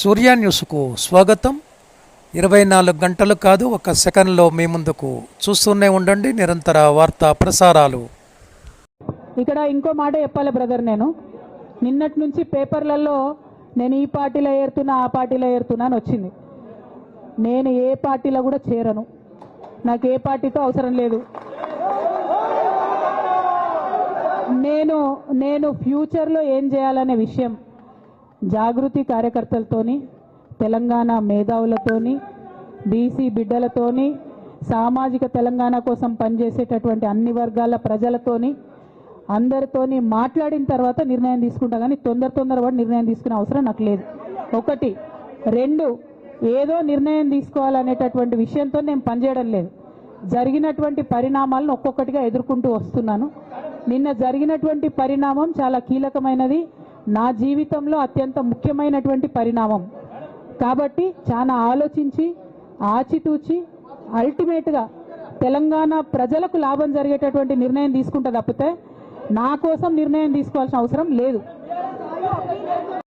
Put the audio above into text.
సూర్య న్యూస్కు స్వాగతం. ఇరవై నాలుగు గంటలు కాదు ఒక సెకండ్లో మీ ముందుకు చూస్తూనే ఉండండి. నిరంతర వార్తా ప్రసారాలు. ఇక్కడ ఇంకో మాట చెప్పాలి బ్రదర్ నేను. నిన్నటి నుంచి పేపర్లలో నేను ఈ పార్టీలో ఏరుతున్నా ఆ పార్టీలో ఏరుతున్నా అని వచ్చింది. నేను ఏ పార్టీలో కూడా చేరను. నాకు ఏ పార్టీతో అవసరం లేదు. నేను నేను ఫ్యూచర్లో ఏం చేయాలనే విషయం జాగృతి కార్యకర్తలతోని తెలంగాణ మేధావులతోని బీసీ బిడ్డలతోని సామాజిక తెలంగాణ కోసం పనిచేసేటటువంటి అన్ని వర్గాల ప్రజలతోని అందరితోని మాట్లాడిన తర్వాత నిర్ణయం తీసుకుంటా కానీ తొందర తొందరపడి నిర్ణయం తీసుకునే అవసరం నాకు లేదు. ఒకటి రెండు ఏదో నిర్ణయం తీసుకోవాలనేటటువంటి విషయంతో నేను పనిచేయడం లేదు. జరిగినటువంటి పరిణామాలను ఒక్కొక్కటిగా ఎదుర్కొంటూ వస్తున్నాను. నిన్న జరిగినటువంటి పరిణామం చాలా కీలకమైనది. నా జీవితంలో అత్యంత ముఖ్యమైనటువంటి పరిణామం. కాబట్టి చాలా ఆలోచించి ఆచితూచి అల్టిమేట్గా తెలంగాణ ప్రజలకు లాభం జరిగేటటువంటి నిర్ణయం తీసుకుంటా తప్పితే నా కోసం నిర్ణయం తీసుకోవాల్సిన అవసరం లేదు.